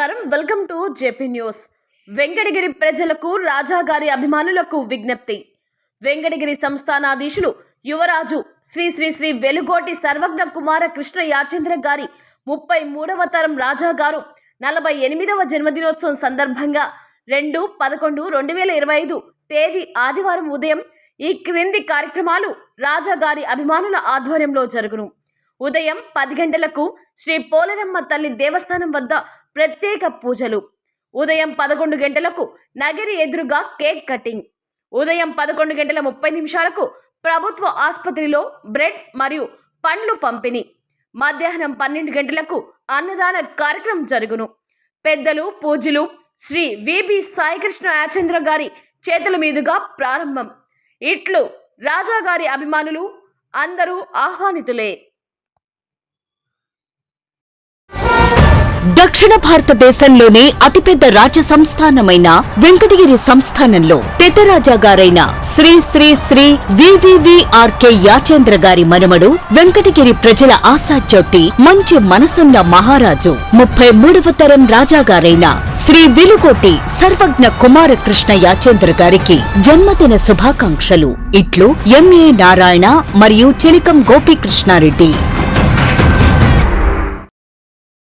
నమస్కారం. Welcome to JP news. Venkatagiri ప్రజలకు రాజాగారి అభిమానులకు విజ్ఞప్తి. వెంకటగిరి సంస్థానాధీశులు యువరాజు శ్రీ శ్రీ శ్రీ వెలుగోటి సర్వజ్ఞ కుమార కృష్ణ యాచేంద్ర గారి ముప్పై మూడవ తరం రాజా గారు నలభై ఎనిమిదవ జన్మదినోత్సవం సందర్భంగా రెండు పదకొండు రెండు వేల ఇరవై ఐదు తేదీ ఆదివారం ఉదయం ఈ క్రింది కార్యక్రమాలు రాజాగారి అభిమానుల ఆధ్వర్యంలో జరుగును. ఉదయం పది గంటలకు శ్రీ పోలరమ్మ తల్లి దేవస్థానం వద్ద ప్రత్యేక పూజలు. ఉదయం పదకొండు గంటలకు నగరి ఎదురుగా కేక్ కటింగ్. ఉదయం పదకొండు గంటల ముప్పై నిమిషాలకు ప్రభుత్వ ఆసుపత్రిలో బ్రెడ్ మరియు పండ్లు పంపిణీ. మధ్యాహ్నం పన్నెండు గంటలకు అన్నదాన కార్యక్రమం జరుగును. పెద్దలు పూజలు శ్రీ విబి సాయికృష్ణ యాచంద్ర గారి చేతుల మీదుగా ప్రారంభం. ఇట్లు రాజా గారి అభిమానులు అందరూ ఆహ్వానితులే. దక్షిణ భారతదేశంలోనే అతిపెద్ద రాజ సంస్థానమైన వెంకటగిరి సంస్థానంలో తెతరాజా గారైన శ్రీ శ్రీ శ్రీ వివివిఆర్కే యాచేంద్ర గారి మనుమడు వెంకటగిరి ప్రజల ఆశాజ్యోతి మంచి మనసున్న మహారాజు. ముప్పై మూడవ తరం రాజాగారైన శ్రీ వెలుగోటి సర్వజ్ఞ కుమార కృష్ణ యాచేంద్ర గారికి జన్మదిన శుభాకాంక్షలు. ఇట్లు ఎంఏ నారాయణ మరియు చిలికం గోపీకృష్ణారెడ్డి.